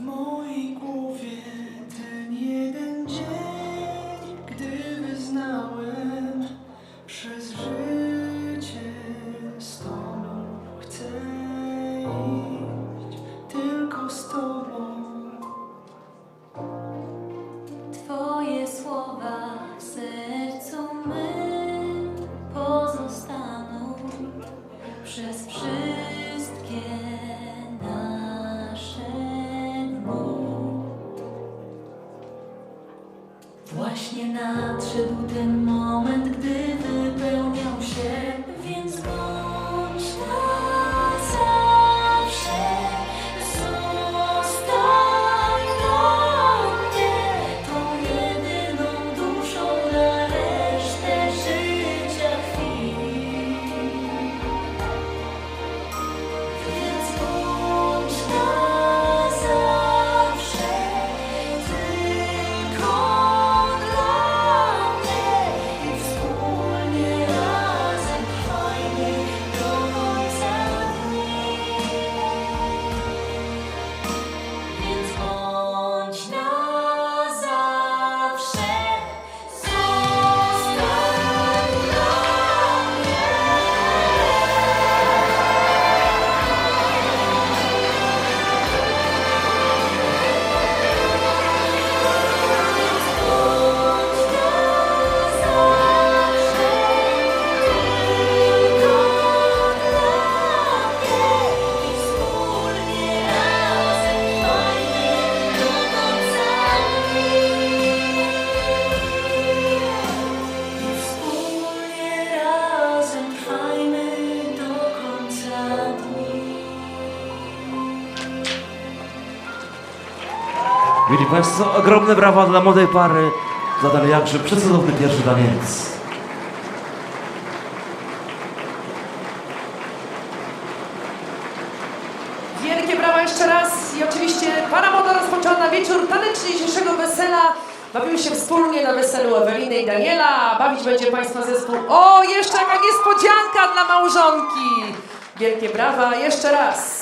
W mojej głowie ten jeden dzień, gdy wyznałem przez życie z Tobą chcę iść tylko z Tobą. Twoje słowa sercu my pozostaną przez wszystko. nadszedł Mieli Państwo ogromne brawa dla młodej pary. Zadali jakże przecudowny pierwszy taniec. Wielkie brawa jeszcze raz i oczywiście para moda rozpoczęła wieczór taneczny dzisiejszego wesela. Bawimy się wspólnie na weselu Eweliny i Daniela. Bawić będzie Państwa zespół. O, jeszcze jaka niespodzianka dla małżonki. Wielkie brawa, jeszcze raz.